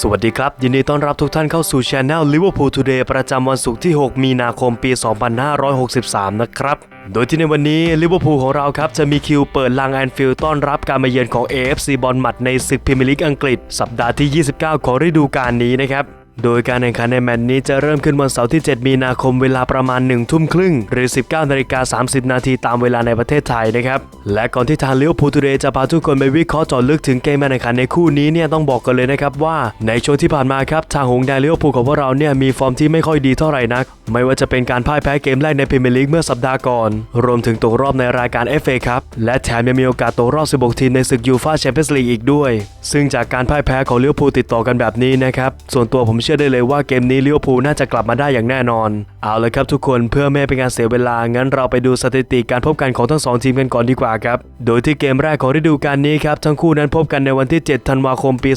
สวัสดีครับ ยินดีต้อนรับทุกท่านเข้าสู่ช anel Liverpool Today ประจำวันศุกร์ที่ 6 มีนาคมปี 2563 นะครับ โดยที่ในวันนี้ลิเวอร์พูลของเราครับ จะมีคิวเปิดลางแอนฟิลด์ต้อนรับการมาเยือนของ AFC บอลหมัดในศึกพรีเมียร์ลีกอังกฤษ สัปดาห์ที่ 29 ของฤดูกาลนี้นะครับ โดยการแข่งขันในแมตช์นี้จะเริ่มขึ้นวันเสาร์ที่ 7 มีนาคมเวลาประมาณ 1 ทุ่มครึ่ง หรือ 19นาฬิกา30 นาทีตามเวลาในประเทศไทยนะครับ และก่อนที่ทางเลี้ยวพูทูเดจะพาทุกคนไปวิเคราะห์จาะลึกถึงเกมการแข่งขันในคู่นี้เนี่ยต้องบอกกันเลยนะครับว่าในช่วงที่ผ่านมาครับทางหงแดงเลี้ยวพูของพวกเราเนี่ยมีฟอร์มที่ไม่ค่อยดีเท่าไหร่นัก ไม่ว่าจะเป็นการพ่ายแพ้เกมแรกในพรีเมียร์ลีกเมื่อสัปดาห์ก่อน รวมถึงตกรอบในรายการ FA ครับและแถมยังมีโอกาสตกรอบ 16 ทีมในศึกยูฟ่าแชมเปี้ยนส์ลีกอีกด้วย ซึ่งจากการพ่ายแพ้ของเลี้ยวพูติดต่อกันแบบนี้นะครับส่วนตัวผมชื่อได้เลยว่าเกมนี้เลี้ยวพูลน่าจะกลับมาได้อย่างแน่นอน เอาเลยครับทุกคนเพื่อไม่ให้เป็นการเสียเวลา งั้นเราไปดูสถิติการพบกันของทั้งสองทีมกันก่อนดีกว่าครับ โดยที่เกมแรกของฤดูกาลนี้ครับ ทั้งคู่นั้นพบกันในวันที่ 7 ธันวาคมปี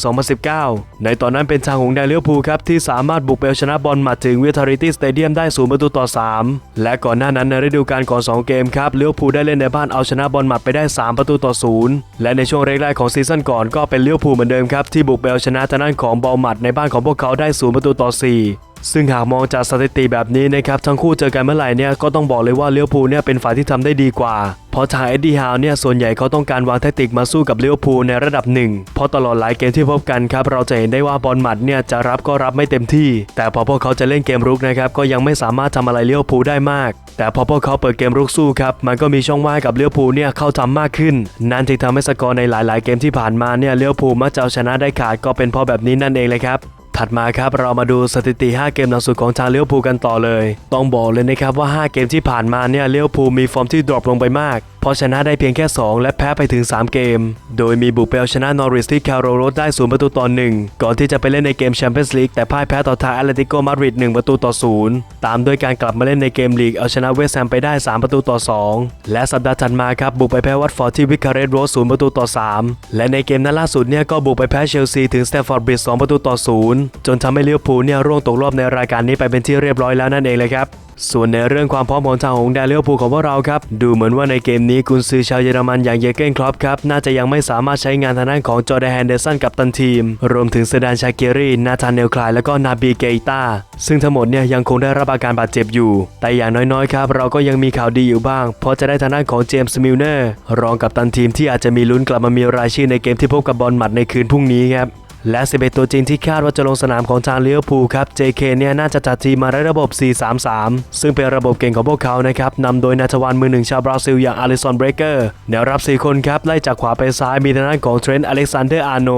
2019 ในตอนนั้นเป็นทางหงส์แดงเลี้ยวพูลครับที่สามารถบุกไปเอาชนะบอลมาถึงวิทาริตี้สเตเดียมได้ศูนย์ประตูต่อ 3 และก่อนหน้านั้นในฤดูกาลก่อน2 เกมครับเลี้ยวพูลได้เล่นในบ้านเอาชนะบอลมัดไปได้ 3 ประตูต่อ 0 และในช่วงแรกๆของซีซั่นก่อนก็เป็นเลี้ยวพูลเหมือนเดิมครับที่บุกไปเอาชนะทางด้านของบอลมัดในบ้านของพวกเขาได้ศูนย์ประตูต่อ 4 ซึ่งหากมองจากสถิติแบบนี้นะครับทั้งคู่เจอกันเมื่อไหร่เนี่ยก็ต้องบอกเลยว่าเลี้ยวพูเนี่ยเป็นฝ่ายที่ทำได้ดีกว่า เพราะทางเอ็ดดี้ฮาวเนี่ยส่วนใหญ่เขาต้องการวางแทคติกมาสู้กับเลี้ยวพูในระดับหนึ่งเพราะตลอดหลายเกมที่พบกันครับเราจะเห็นได้ว่าบอลหมัดเนี่ยจะรับก็รับไม่เต็มที่ แต่พอพวกเขาจะเล่นเกมรุกนะครับก็ยังไม่สามารถทำอะไรเลี้ยวพูได้มากแต่พอพวกเขาเปิดเกมรุกสู้ครับมันก็มีช่องว่างกับเลี้ยวพูเนี่ยเข้าทำมากขึ้น นั่นจึงทำให้สกอร์ในหลาย ๆ เกมที่ผ่านมาเนี่ยเลี้ยวพูมักจะเอาชนะได้ขาดก็เป็นเพราะแบบนี้นั่นเองเลยครับ ถัดมาครับเรามาดูสถิติ 5 เกมหลังสุดของทางเลี้ยวภูกันต่อเลย ต้องบอกเลยนะครับว่า 5 เกมที่ผ่านมาเนี่ยเลี้ยวภูมีฟอร์มที่ดรอปลงไปมาก เพราะชนะได้เพียงแค่ 2 และแพ้ไปถึง 3 เกม โดยมีบุกไปเอาชนะนอริสที่แคโรโรสได้ศูนย์ประตูต่อ1ก่อนที่จะไปเล่นในเกมแชมเปี้ยนส์ลีกแต่พ่ายแพ้ต่อทางแอตเลติโกมาดริด1ประตูต่อ0ตามด้วยการกลับมาเล่นในเกมลีกเอาชนะเวสต์แฮมไปได้ 3 ประตูต่อ 2 และสัปดาห์ถัดมาครับบุกไปแพ้วัตฟอร์ดที่วิคาเรสโรส0ประตูต่อ 3 และในเกมนัดล่าสุดเนี่ยก็บุกไปแพ้เชลซีถึงสแตฟอร์ดบริดจ์2ประตูต่อ0จนทำให้เลี้ยวภูลเนี่ยร่วงตกรอบในรายการนี้ไปเป็นที่เรียบร้อยแล้วนั่นเองเลยครับ ส่วนในเรื่องความพร้อมของทางหงส์แดงเลียวภูของพวกเราครับ ดูเหมือนว่าในเกมนี้กุนซือชาวเยอรมันอย่างเยเกนครอปครับ น่าจะยังไม่สามารถใช้งานทางด้านของจอร์แดนแฮนเดอร์สันกับตันทีม รวมถึงเซดานชาเกรีนาธานเนลคลาย แล้วก็นาบีเกต้าซึ่งทั้งหมดเนี่ยยังคงได้รับอาการบาดเจ็บอยู่ แต่อย่างน้อยๆครับเราก็ยังมีข่าวดีอยู่บ้าง เพราะจะได้ทางด้านของเจมส์มิลเนอร์รองกับตันทีมที่อาจจะมีลุ้นกลับมามีรายชื่อในเกมที่พบกับบอลหมัดในคืนพรุ่งนี้ครับ และ 11 ตัวจริงที่คาดว่าจะลงสนามของทางเลี้ยวภูครับ JK เนี่ยน่าจะจัดทีมมาในระบบ 4-3-3 ซึ่งเป็นระบบเก่งของพวกเขานะครับนำโดยนาทวันมือหนึ่งชาวบราซิลอย่างอลิซอนเบรเกอร์แนวรับ 4 คนครับ ไล่จากขวาไปซ้ายมีทางด้านของเทรนต์อเล็กซานเดอร์อาร์โน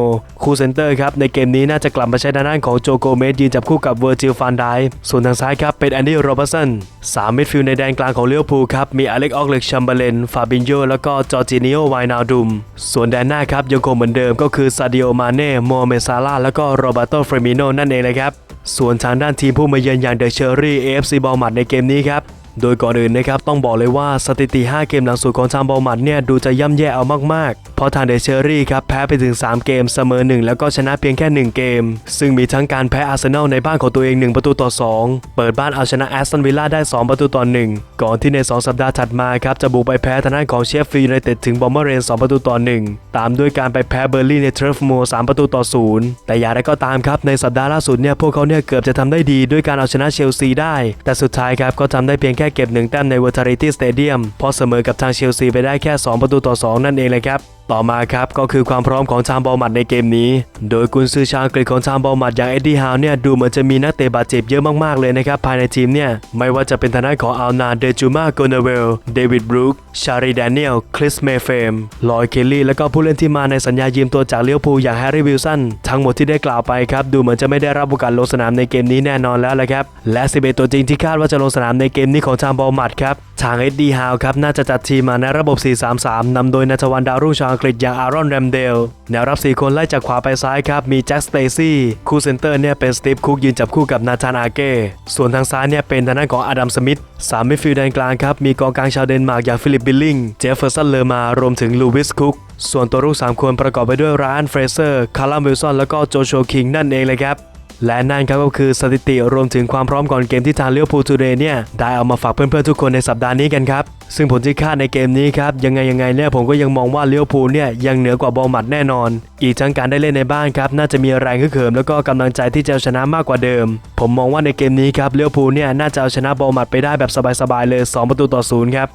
คู่เซนเตอร์ครับ ในเกมนี้น่าจะกลับมาใช้ทางด้านของโจโกเมสยืนจับคู่กับเวอร์จิลฟานไดส่วนทางซ้ายครับเป็นแอนดี้โรบัสันสามมิดฟิลด์ในแดนกลางของเลี้ยวภูครับมีอเล็กออกเล็กชัมเบเลนฟาบินโยแล้วก็จอร์จิเนโอไวนาดุมส่วนแดนหน้าครับยังคงเหมือนเดิมก็คือซาดิโอมาเน่โมเมซาลาแล้วก็โรบัโตเฟรมิโนนั่นเองเลยครับ ส่วนทางด้านทีมผู้มาเยือนอย่างเดอะเชอรี่เอฟซีบอลมัดในเกมนี้ครับ โดยก่อนอื่นนะครับต้องบอกเลยว่าสถิติ 5 เกมหลังสุดของทางบอลมัดเนี่ยดูจะย่ำแย่เอามากๆ เพราะทางเดเชอรี่ครับแพ้ไปถึง 3 เกมเสมอ 1 แล้วก็ชนะเพียงแค่ 1 เกม ซึ่งมีทั้งการแพ้อาร์เซนอลในบ้านของตัวเอง 1 ประตูต่อ 2 เปิดบ้านเอาชนะแอสตันวิลล่าได้ 2 ประตูต่อ 1 ก่อนที่ใน 2 สัปดาห์ถัดมาครับจะบุกไปแพ้ทางด้านของเชฟฟีลด์ยูไนเต็ดถึงบอมเบอร์เรน 2 ประตูต่อ 1 ตามด้วยการไปแพ้เบอร์ลี่ในเทรฟมัว3ประตูต่อ 0 แต่อย่างไรก็ตามครับในสัปดาห์ล่าสุดเนี่ยพวกเขาเนี่ยเกือบจะทำได้ดีด้วยการเอาชนะเชลซีได้ แต่สุดท้ายครับก็ทำได้เพียงแค่ค่เก็บหนึ่งแต้มในเวอร์ทาริตี้สเตเดียมเพราะเสมอกับทางเชลซีไปได้แค่ 2 ประตูต่อ 2 นั่นเองเลยครับต่อมาครับก็คือความพร้อมของชามบอลมัดในเกมนี้ โดยกุนซือชาวอังกฤษของชามบอลมัดอย่างเอ็ดดี้ฮาวเนี่ยดูเหมือนจะมีนักเตะบาดเจ็บเยอะมากๆเลยนะครับภายในทีมเนี่ยไม่ว่าจะเป็นทางด้านของอัลนาเดจูมาโกเนเวลเดวิดบรูคชารีแดเนียลคริสเมเฟมลอยเคลลี่แล้วก็ผู้เล่นที่มาในสัญญายืมตัวจากเลี้ยวภูอย่างแฮร์รี่วิลสันทั้งหมดที่ได้กล่าวไปครับดูเหมือนจะไม่ได้รับโอกาสลงสนามในเกมนี้แน่นอนแล้วละครับและ11ตัวจริงที่คาดว่าจะลงสนามในเกมนี้ของชามบอลมัดครับ ทางเอ็ดดี้ฮาวครับน่าจะจัดทีมมาในระบบ 4-3-3 นำโดยนัทวันดาวรุ่งชาวอังกฤษอย่างอารอนแรมเดล แนวรับ 4 คนไล่จากขวาไปซ้ายครับ มีแจ็คสเตซี่คู่เซนเตอร์เนี่ยเป็นสตีฟคุกยืนจับคู่กับนาธานอาเก้ ส่วนทางซ้ายเนี่ยเป็นทางด้านของอดัมสมิธสามมิดฟิลด์แดนกลางครับมีกองกลางชาวเดนมาร์กอย่างฟิลิปบิลลิงเจฟเฟอร์สันเลอมารวมถึงลูวิสคุกส่วนตัวลูกสามคนประกอบไปด้วยรอันเฟรเซอร์คาร์ลัมวิลสันแล้วก็โจโชคิงนั่นเองเลยครับ และนั่นครับก็คือสถิติรวมถึงความพร้อมก่อนเกมที่ทางเลี้ยวภูทูเดย์เนี่ย ได้เอามาฝากเพื่อนๆทุกคนในสัปดาห์นี้กันครับ ซึ่งผลที่คาดในเกมนี้ครับ ยังไงยังไงเนี่ยผมก็ยังมองว่าเลี้ยวภูเนี่ย ยังเหนือกว่าบอลหมัดแน่นอน อีกทั้งการได้เล่นในบ้านครับ น่าจะมีแรงฮึกเหิมแล้วก็กำลังใจที่จะเอาชนะมากกว่าเดิม ผมมองว่าในเกมนี้ครับเลี้ยวภูเนี่ยน่าจะเอาชนะบอลหมัดไปได้แบบสบายๆเลยสองประตูต่อศูนย์ครับ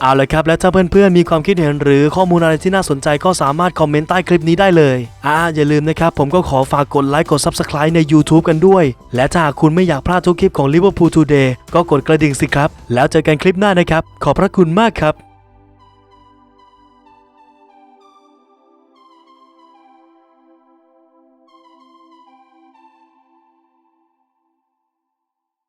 เอาละครับ และถ้าเพื่อนๆมีความคิดเห็นหรือข้อมูลอะไรที่น่าสนใจก็สามารถคอมเมนต์ใต้คลิปนี้ได้เลยอ่าอย่าลืมนะครับ ผมก็ขอฝากกดไลค์กด Subscribe ใน YouTube กันด้วย และถ้าหากคุณไม่อยากพลาดทุกคลิปของ Liverpool Today ก็กดกระดิ่งสิครับ แล้วเจอกันคลิปหน้านะครับ ขอบพระคุณมากครับ